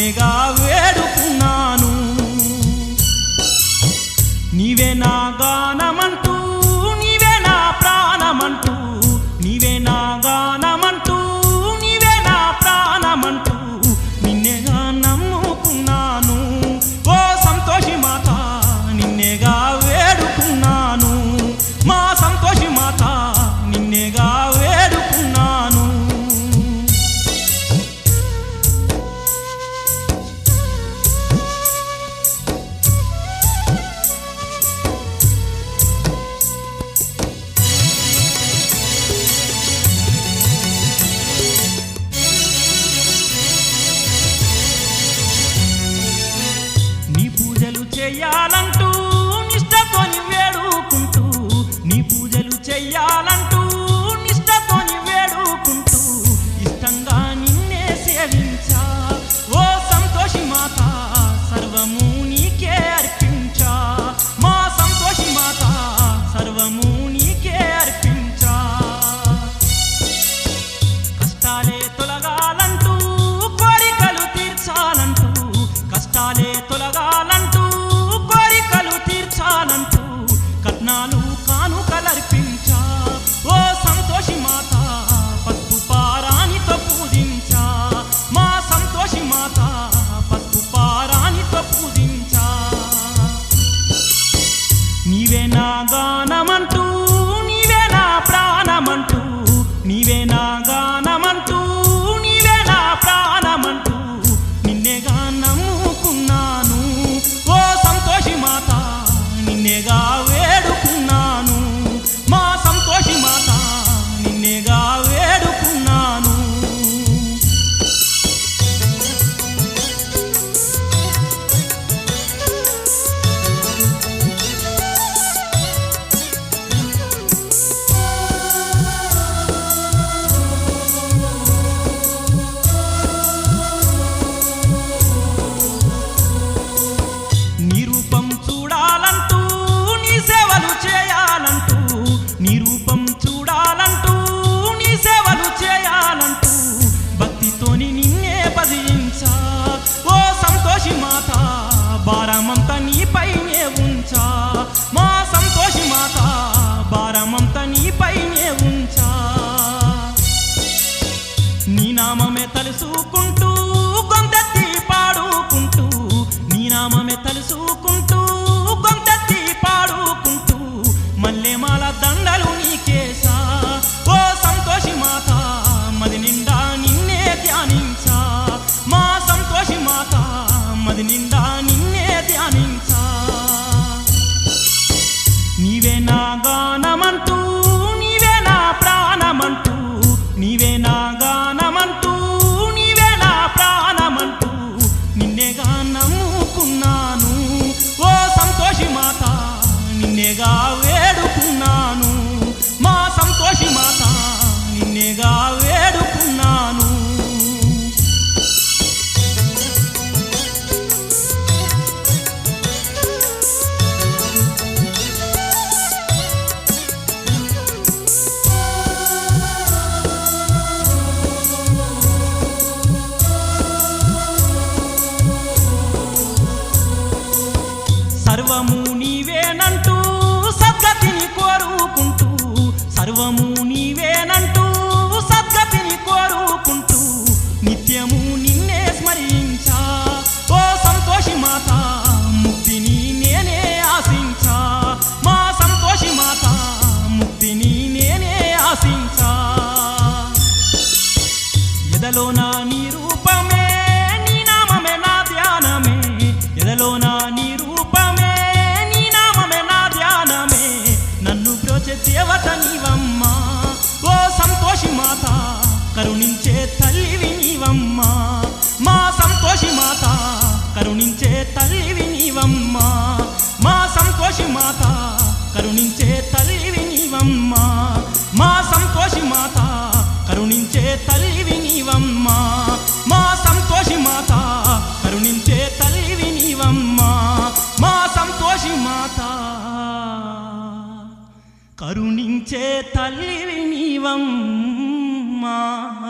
niega కష్టాలే తొలగాలంటూ కోరికలు తీర్చాలంటూ కట్నాలు కానుకలర్పించా. ఓ సంతోషి మాత పసుపు పారానితో పూజించా. మా సంతోషి మాత పసుపు పారానితో పూజించా. నీవేనా నామమే తలుసుకుంటూ గొంతెత్తి పాడుకుంటూ మల్లెమాల దండలు నీకేసా ఓ సంతోషి మాత మది నిండా నిన్నే ధ్యానించా. మా సంతోషి మాత మది నిండా falamos. Allahumma